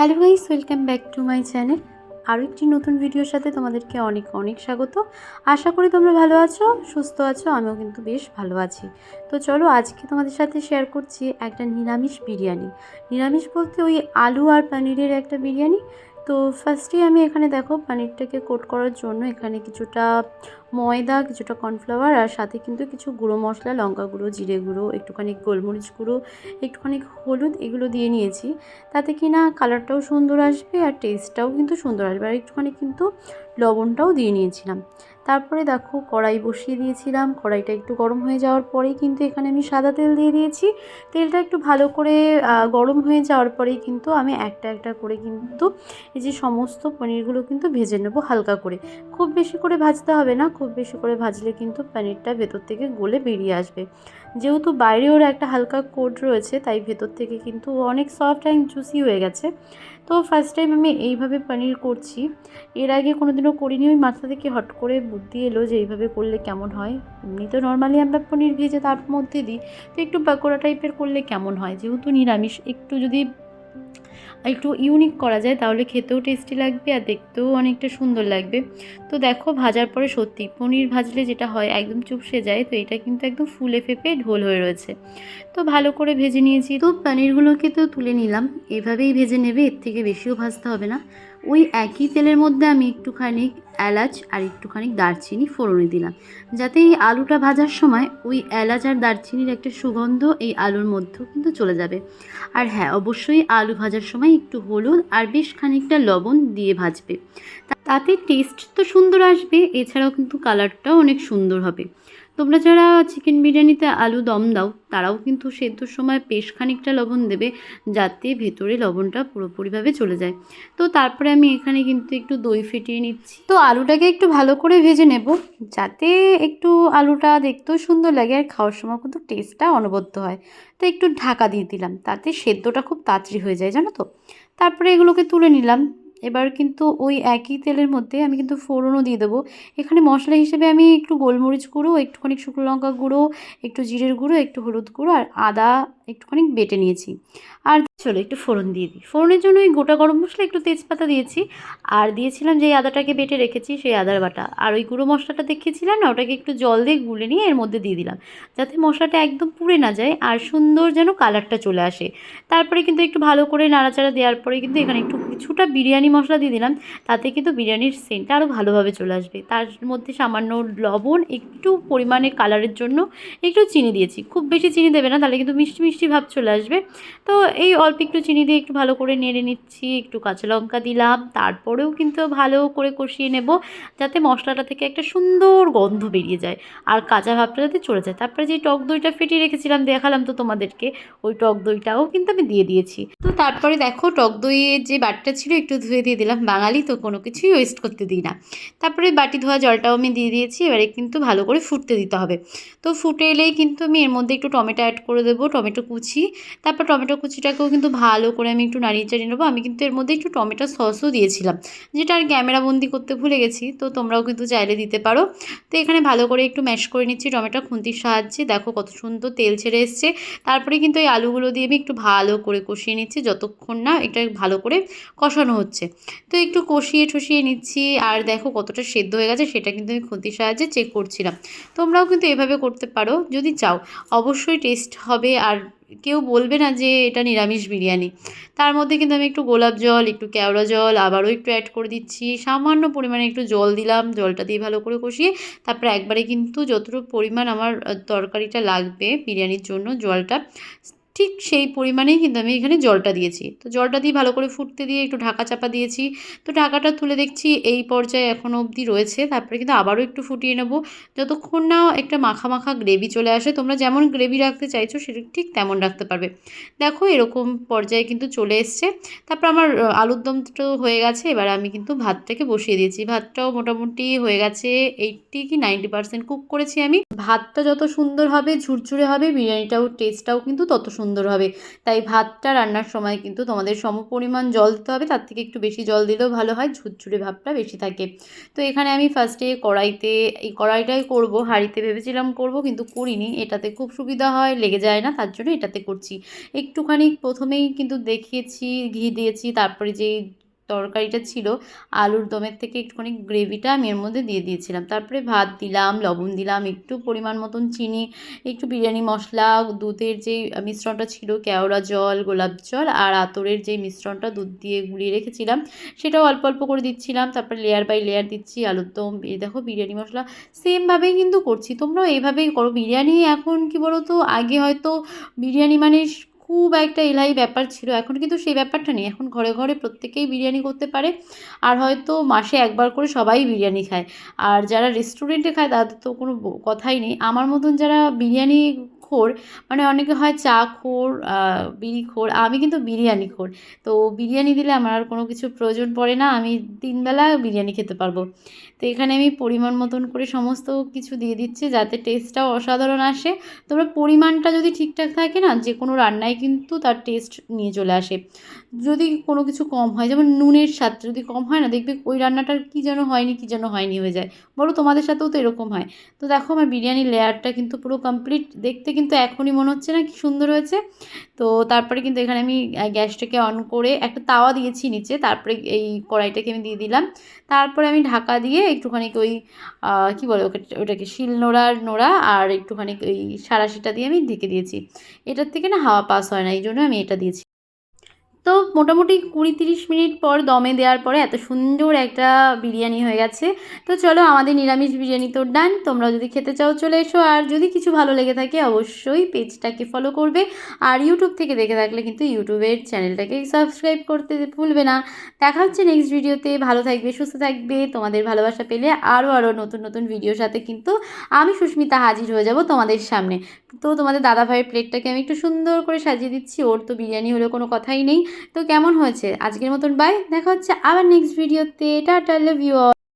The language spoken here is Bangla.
Hello guys, welcome back to my channel. আরও একটি নতুন ভিডিওর সাথে তোমাদেরকে অনেক অনেক স্বাগত। আশা করি তোমরা ভালো আছো, সুস্থ আছো, আমিও কিন্তু বেশ ভালো আছি। তো চলো আজকে তোমাদের সাথে শেয়ার করছি একটা নিরামিষ বিরিয়ানি। নিরামিষ বলতে ওই আলু আর পনিরের একটা বিরিয়ানি তো ফার্স্টে আমি এখানে দেখো পানিরটাকে কোট করার জন্য এখানে কিছুটা ময়দা, কিছুটা কর্নফ্লাওয়ার আর সাথে কিন্তু কিছু গুঁড়ো মশলা, লঙ্কা গুঁড়ো, জিরে গুঁড়ো, একটুখানি গোলমরিচ গুঁড়ো, একটুখানি হলুদ এগুলো দিয়ে নিয়েছি। তাতে কি না কালারটাও সুন্দর আসবে আর টেস্টটাও কিন্তু সুন্দর আসবে। আর একটুখানি কিন্তু লবণটাও দিয়ে নিয়েছিলাম। তারপরে দেখো কড়াই বসিয়ে দিয়েছিলাম। কড়াইটা একটু গরম হয়ে যাওয়ার পরেই কিন্তু এখানে আমি সাদা তেল দিয়ে দিয়েছি। তেলটা একটু ভালো করে গরম হয়ে যাওয়ার পরেই কিন্তু আমি একটা একটা করে কিন্তু এই যে সমস্ত পনিরগুলো কিন্তু ভেজে নেব হালকা করে। খুব বেশি করে ভাজতে হবে না, খুব বেশি করে ভাজলে কিন্তু পনিরটা ভেতর থেকে গলে বেরিয়ে আসবে। যেহেতু বাইরে ওর একটা হালকা কোট রয়েছে, তাই ভেতর থেকে কিন্তু অনেক সফট অ্যান্ড জুসি হয়ে গেছে। তো ফার্স্ট টাইম আমি এইভাবে পনির করছি। এর আগে কোনো দিনও করিনি, ওই মাথা থেকে হট করে বুদ্ধি এলো যে এইভাবে করলে কেমন হয়। এমনি তো নর্মালি আমরা পনির ভেজে তার মধ্যে দিই, তো একটু পাকোড়া টাইপের করলে কেমন হয়? যেহেতু নিরামিষ, একটু যদি একটু ইউনিক করা যায়, তাহলে খেতেও টেস্টি লাগবে আর দেখতেও অনেকটা সুন্দর লাগবে। তো দেখো, ভাজার পরে সত্যি পনির ভাজলে যেটা হয়, একদম চুপসে যায়, তো এটা কিন্তু একদম ফুলে ফেপে ঢোল হয়ে রয়েছে। তো ভালো করে ভেজে নিয়েছি। তো পনিরগুলোকে তো তুলে নিলাম। এভাবেই ভেজে নেবে, এর থেকে বেশিও ভাজতে হবে না। ওই একই তেলের মধ্যে আমি একটুখানি এলাচ আর একটুখানি দারচিনি ফোড়নে দিলাম। যাতে এই আলুটা ভাজার সময় ওই এলাচ আর দারচিনির একটা সুগন্ধ এই আলুর মধ্যেও কিন্তু চলে যাবে। আর হ্যাঁ অবশ্যই আলু ভাজার সময় একটু হলুদ আর বেশ খানিকটা লবণ দিয়ে ভাজবে। তাতে টেস্ট তো সুন্দর আসবে, এছাড়াও কিন্তু কালারটাও অনেক সুন্দর হবে। তোমরা যারা চিকেন বিরিয়ানিতে আলু দম দাও, তারাও কিন্তু সেদ্ধর সময় বেশ খানিকটা লবণ দেবে, যাতে ভেতরে লবণটা পুরোপুরিভাবে চলে যায়। তো তারপরে আমি এখানে কিন্তু একটু দই ফেটিয়ে নিচ্ছি। তো আলুটাকে একটু ভালো করে ভেজে নেব, যাতে একটু আলুটা দেখতেও সুন্দর লাগে আর খাওয়ার সময় কিন্তু টেস্টটা অনবদ্য হয়। তো একটু ঢাকা দিয়ে দিলাম, তাতে সেদ্ধটা খুব তাড়াতাড়ি হয়ে যায়, জানো তো? তারপরে এগুলোকে তুলে নিলাম। এবার কিন্তু ওই একই তেলের মধ্যে আমি কিন্তু ফোড়নও দিয়ে দেবো। এখানে মশলা হিসেবে আমি একটু গোলমরিচ গুঁড়ো, একটুখানি শুকনো লঙ্কা গুঁড়ো, একটু জিরের গুঁড়ো, একটু হলুদ গুঁড়ো আর আদা একটুখানি বেটে নিয়েছি। আর চলো একটু ফোড়ন দিয়ে দিই। ফোড়নের জন্য ওই গোটা গরম মশলা একটু তেজপাতা দিয়েছি। আর দিয়েছিলাম যে আদাটাকে বেটে রেখেছি সেই আদার বাটা। আর ওই গুঁড়ো মশলাটা দেখিয়েছিলাম না, ওটাকে একটু জল দিয়ে গুলে নিয়ে এর মধ্যে দিয়ে দিলাম। যাতে মশলাটা একদম পুড়ে না যায় আর সুন্দর যেন কালারটা চলে আসে। তারপরে কিন্তু একটু ভালো করে নাড়াচাড়া দেওয়ার পরে কিন্তু এখানে একটু কিছুটা বিরিয়ানি মশলা দিয়ে দিলাম। তাতে কিন্তু বিরিয়ানির সেন্টটা আরও ভালোভাবে চলে আসবে। তার মধ্যে সামান্য লবণ, একটু পরিমাণে কালারের জন্য একটু চিনি দিয়েছি। খুব বেশি চিনি দেবে না, তাহলে কিন্তু মিষ্টি মিষ্টি ভাব চলে আসবে। তো এই অল্প একটু চিনি দিয়ে একটু ভালো করে নেড়ে নিচ্ছি, একটু কাঁচা লঙ্কা দিলাম, তারপরেও কিন্তু ভালো করে কষিয়ে নেব যাতে মশলাটা থেকে একটা সুন্দর গন্ধ বেরিয়ে যায় আর কাঁচা ভাবটা যাতে চলে যায়। তারপরে যে টক দইটা ফেটিয়ে রেখেছিলাম, দেখালাম তো তোমাদেরকে, ওই টক দইটাও কিন্তু আমি দিয়ে দিয়েছি। তো তারপরে দেখো, টক দইয়ের যে বাটিটা ছিল একটু ধুয়ে দিয়ে দিলাম। বাঙালি তো কোনো কিছুই ওয়েস্ট করতে দিই না। তারপরে বাটি ধোয়া জলটাও আমি দিয়ে দিয়েছি, এবারে কিন্তু ভালো করে ফুটতে দিতে হবে। তো ফুটে এলেই কিন্তু আমি এর মধ্যে একটু টমেটো অ্যাড করে দেবো। টমেটো কুচি, তারপর টমেটো কুচিটাকেও কিন্তু ভালো করে আমি একটু নাড়িয়ে চাড়িয়ে নেব। আমি কিন্তু এর মধ্যে একটু টমেটো সসও দিয়েছিলাম, যেটা আর ক্যামেরা বন্দি করতে ভুলে গেছি, তো তোমরাও কিন্তু চাইলে দিতে পারো। তো এখানে ভালো করে একটু ম্যাশ করে নিচ্ছি টমেটো খুন্তির সাহায্যে। দেখো কত সুন্দর তেল ছেড়ে এসছে। তারপরে কিন্তু এই আলুগুলো দিয়ে আমি একটু ভালো করে কষিয়ে নিচ্ছি, যতক্ষণ না এটা ভালো করে কষানো হচ্ছে। তো একটু কষিয়ে ঠসিয়ে নিচ্ছি, আর দেখো কতটা সেদ্ধ হয়ে গেছে, সেটা কিন্তু আমি খুন্তির সাহায্যে চেক করছিলাম। তোমরাও কিন্তু এভাবে করতে পারো, যদি চাও। অবশ্যই টেস্ট হবে, আর কেউ বলবে না যে এটা নিরামিষ বিরিয়ানি। তার মধ্যে কিন্তু আমি একটু গোলাপ জল, একটু কেওড়া জল, আবারও একটু অ্যাড করে দিচ্ছি। সামান্য পরিমাণে একটু জল দিলাম, জলটা দিয়ে ভালো করে কষিয়ে তারপরে একবারে কিন্তু যতটুকু পরিমাণ আমার তরকারিটা লাগবে বিরিয়ানির জন্য জলটা ঠিক সেই পরিমাণেই কিন্তু আমি এখানে জলটা দিয়েছি। তো জলটা দিয়ে ভালো করে ফুটতে দিয়ে একটু ঢাকা চাপা দিয়েছি। তো ঢাকাটা তুলে দেখছি এই পর্যায়ে এখনও অবধি রয়েছে। তারপরে কিন্তু আবারও একটু ফুটিয়ে নেব। যতক্ষণ না একটা মাখা মাখা গ্রেভি চলে আসে, তোমরা যেমন গ্রেভি রাখতে চাইছো সেটা ঠিক তেমন রাখতে পারবে। দেখো এরকম পর্যায়ে কিন্তু চলে এসছে। তারপর আমার আলুর দম তো হয়ে গেছে। এবার আমি কিন্তু ভাতটাকে বসিয়ে দিয়েছি। ভাতটাও মোটামুটি হয়ে গেছে এইটটি কি নাইনটি পার্সেন্ট কুক করেছি আমি। ভাতটা যত সুন্দর হবে, ঝুরঝুরে হবে, বিরিয়ানিটাও, টেস্টটাও কিন্তু তত সুন্দর সুন্দর হবে। তাই ভাতটা রান্নার সময় কিন্তু তোমাদের সম পরিমাণ জল দিতে হবে, তার থেকে একটু বেশি জল দিলেও ভালো হয়, ঝুরঝুরে ভাবটা বেশি থাকে। তো এখানে আমি ফার্স্টে কড়াইতে, এই কড়াইটাই করব, হাঁড়িতে ভেবেছিলাম করব কিন্তু করিনি, এটাতে খুব সুবিধা হয়, লেগে যায় না, তার জন্য এটাতে করছি। একটুখানি প্রথমেই কিন্তু দেখিয়েছি, ঘি দিয়েছি, তারপরে যেই তরকারিটা ছিল, আলুর দমের থেকে একটুখানি গ্রেভিটা আমি এর মধ্যে দিয়ে দিয়েছিলাম। তারপরে ভাত দিলাম, লবণ দিলাম, একটু পরিমাণ মতন চিনি, একটু বিরিয়ানি মশলা, দুধের যে মিশ্রণটা ছিল, কেওড়া জল, গোলাপ জল আর আতরের যে মিশ্রণটা দুধ দিয়ে গুলিয়ে রেখেছিলাম, সেটাও অল্প অল্প করে দিচ্ছিলাম। তারপরে লেয়ার বাই লেয়ার দিচ্ছি, আলুর দম, এই দেখো বিরিয়ানি মশলা সেমভাবেই কিন্তু করছি। তোমরাও এইভাবেই করো। বিরিয়ানি এখন কি বলো তো আগে হয়তো বিরিয়ানি মানে খুব একটা এলাই ব্যাপার ছিল। এখন কিন্তু সেই ব্যাপারটা নেই। এখন ঘরে ঘরে প্রত্যেকেই বিরিয়ানি করতে পারে আর হয়তো মাসে একবার করে সবাই বিরিয়ানি খায়। আর যারা রেস্টুরেন্টে খায় তাদের তো কোনো কথাই নেই। আমার মতন যারা বিরিয়ানি খোর মানে অনেকে হয় চা খোর বিড়ি খোর, আমি কিন্তু বিরিয়ানি খোর। তো বিরিয়ানি দিলে আমার আর কোনো কিছু প্রয়োজন পড়ে না, আমি তিনবেলা বিরিয়ানি খেতে পারব। তো এখানে আমি পরিমাণ মতন করে সমস্ত কিছু দিয়ে দিচ্ছি যাতে টেস্টটাও অসাধারণ আসে। তবে পরিমাণটা যদি ঠিকঠাক থাকে না যে কোনো রান্নায় কিন্তু তার টেস্ট নিয়ে চলে আসে। যদি কোনো কিছু কম হয়, যেমন নুনের স্বাদ যদি কম হয় না, দেখবে ওই রান্নাটার কী যেন হয়নি, কী যেন হয়নি হয়ে যায়। বলো তোমাদের সাথেও তো এরকম হয়। তো দেখো আমার বিরিয়ানির লেয়ারটা কিন্তু পুরো কমপ্লিট দেখতে কিন্তু এখনই মনে হচ্ছে না কি সুন্দর হয়েছে। তো তারপরে কিন্তু এখানে আমি গ্যাসটাকে অন করে একটা তাওয়া দিয়েছি নিচে, তারপরে এই কড়াইটাকে আমি দিয়ে দিলাম। তারপরে আমি ঢাকা দিয়ে একটুখানি ওই কি বলে ওকে, ওটাকে শিল নোড়ার নোড়া আর একটুখানি ওই সারাশিটা দিয়ে আমি ঢেকে দিয়েছি। এটার থেকে না হাওয়া পাস হয় না এই জন্য আমি এটা দিয়েছি। তো মোটামুটি কুড়ি তিরিশ মিনিট পর দমে দেওয়ার পরে এত সুন্দর একটা বিরিয়ানি হয়ে গেছে। তো চলো আমাদের নিরামিষ বিরিয়ানি তো ডান তোমরা যদি খেতে চাও চলে এসো। আর যদি কিছু ভালো লেগে থাকে অবশ্যই পেজটাকে ফলো করবে। আর ইউটিউব থেকে দেখে থাকলে কিন্তু ইউটিউবের চ্যানেলটাকে সাবস্ক্রাইব করতে ভুলবে না। দেখা হচ্ছে নেক্সট ভিডিওতে ভালো থাকবে, সুস্থ থাকবে। তোমাদের ভালোবাসা পেলে আরও আরও নতুন নতুন ভিডিওর সাথে কিন্তু আমি সুস্মিতা হাজির হয়ে যাব তোমাদের সামনে। তো তোমাদের দাদা ভাইয়ের প্লেটটাকে আমি একটু সুন্দর করে সাজিয়ে দিচ্ছি। ওর তো বিরিয়ানি হলে কোনো কথাই নেই। তো কেমন হয়েছে? আজকের মতন বাই দেখা হচ্ছে আবার নেক্সট ভিডিওতে টাটা লাভ ইউ